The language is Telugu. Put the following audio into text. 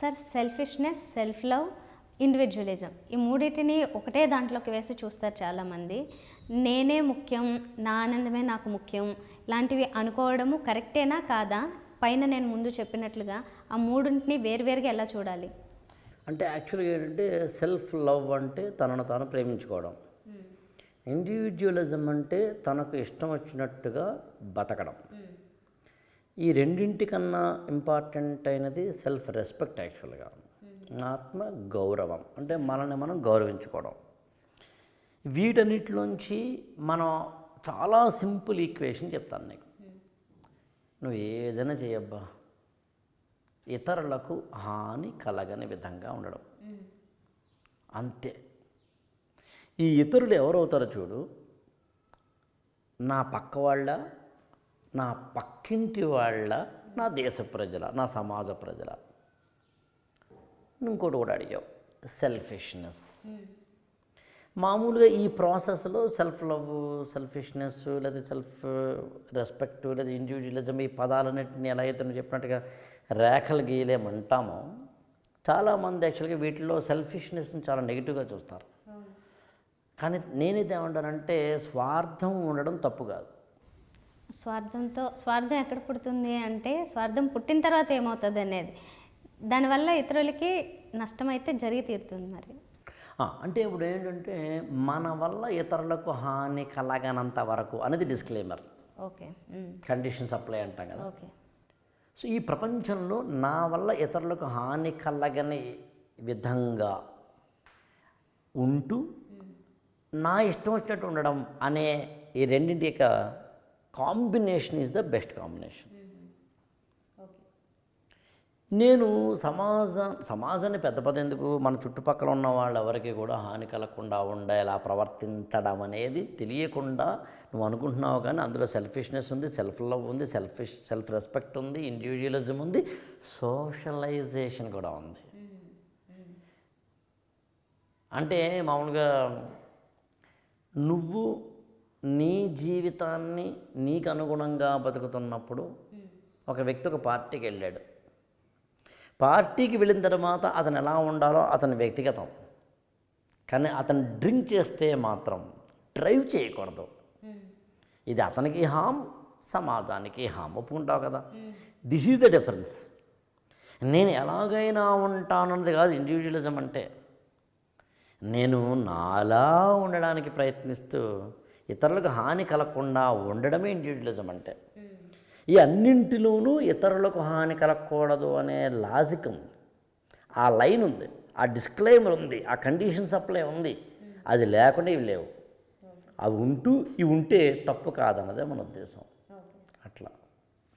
Sir selfishness self love individualism ఈ మూడింటిని ఒకటే దాంట్లోకి వేసి చూస్తారు చాలామంది. నేనే ముఖ్యం నా ఆనందమే నాకు ముఖ్యం ఇలాంటివి అనుకోవడము కరెక్టేనా కాదా? పైన నేను ముందు చెప్పినట్లుగా ఆ మూడింటిని వేరువేరుగా ఎలా చూడాలి? అంటే యాక్చువల్గా ఏంటంటే సెల్ఫ్ లవ్ అంటే తనను తాను ప్రేమించుకోవడం. ఇండివిజువలిజం అంటే తనకు ఇష్టం వచ్చినట్టుగా బతకడం. ఈ రెండింటికన్నా ఇంపార్టెంట్ అయినది సెల్ఫ్ రెస్పెక్ట్ యాక్చువల్గా ఆత్మ గౌరవం. అంటే మనల్ని మనం గౌరవించుకోవడం. వీటన్నిటిలోంచి మనం చాలా సింపుల్ ఈక్వేషన్ చెప్తాను నీకు. నువ్వు ఏదైనా చేయబ్బా ఇతరులకు హాని కలగని విధంగా ఉండడం. అంతే. ఈ ఇతరులు ఎవరవుతారో చూడు. నా పక్క వాళ్ళ నా పక్కింటి వాళ్ళ నా దేశ ప్రజల నా సమాజ ప్రజల. ఇంకోటి కూడా అడిగావు సెల్ఫిష్నెస్ మామూలుగా ఈ ప్రాసెస్లో సెల్ఫ్ లవ్ సెల్ఫిష్నెస్ లేదా సెల్ఫ్ రెస్పెక్ట్ లేదా ఇండివిజువలిజం ఈ పదాలన్నింటిని ఎలా అయితే నువ్వు చెప్పినట్టుగా రేఖలు గీయలేమంటామో చాలామంది యాక్చువల్గా వీటిలో సెల్ఫిష్నెస్ని చాలా నెగిటివ్గా చూస్తారు. కానీ నేనైతే ఏమంటానంటే స్వార్థం ఉండడం తప్పు కాదు. స్వార్థంతో స్వార్థం ఎక్కడ పుడుతుంది అంటే స్వార్థం పుట్టిన తర్వాత ఏమవుతుంది అనేది దానివల్ల ఇతరులకి నష్టమైతే జరిగి తీరుతుంది మరి. అంటే ఇప్పుడు ఏంటంటే మన వల్ల ఇతరులకు హాని కలగనంత వరకు అనేది disclaimer okay um, conditions apply అంటాం కదా. ఓకే. సో ఈ ప్రపంచంలో నా వల్ల ఇతరులకు హాని కలగని విధంగా ఉంటూ నా ఇష్టం వచ్చినట్టు ఉండడం అనే ఈ రెండింటి యొక్క combination is the best combination. నేను సమాజ సమాజాన్ని పెద్ద పెద్ద ఎందుకు? మన చుట్టుపక్కల ఉన్న వాళ్ళు ఎవరికి కూడా హాని కలగకుండా ఉండేలా ప్రవర్తించడం అనేది తెలియకుండా నువ్వు అనుకుంటున్నావు కానీ అందులో సెల్ఫిష్నెస్ ఉంది సెల్ఫ్ లవ్ ఉంది సెల్ఫిష్ సెల్ఫ్ రెస్పెక్ట్ ఉంది ఇండివిజువలిజం ఉంది సోషలైజేషన్ కూడా ఉంది. అంటే మామూలుగా నువ్వు నీ జీవితాన్ని నీకు అనుగుణంగా బతుకుతున్నప్పుడు ఒక వ్యక్తి ఒక పార్టీకి వెళ్ళాడు. పార్టీకి వెళ్ళిన తర్వాత అతను ఎలా ఉండాలో అతని వ్యక్తిగతం. కానీ అతను డ్రింక్ చేస్తే మాత్రం డ్రైవ్ చేయకూడదు. ఇది అతనికి హామ్ సమాజానికి హామ్. ఒప్పుకుంటావు కదా? దిస్ ఈజ్ ద డిఫరెన్స్ నేను ఎలాగైనా ఉంటానన్నది కాదు ఇండివిజువలిజం అంటే. నేను నాలా ఉండడానికి ప్రయత్నిస్తూ ఇతరులకు హాని కలగకుండా ఉండడమే ఇండివిజువలిజం అంటే. ఈ అన్నింటిలోనూ ఇతరులకు హాని కలగకూడదు అనే లాజిక్ ఉంది. ఆ లైన్ ఉంది ఆ డిస్క్లైమర్ ఉంది ఆ కండిషన్ సప్లై ఉంది. అది లేకుండా ఇవి లేవు. అవి ఉంటూ ఇవి ఉంటే తప్పు కాదన్నదే మన ఉద్దేశం.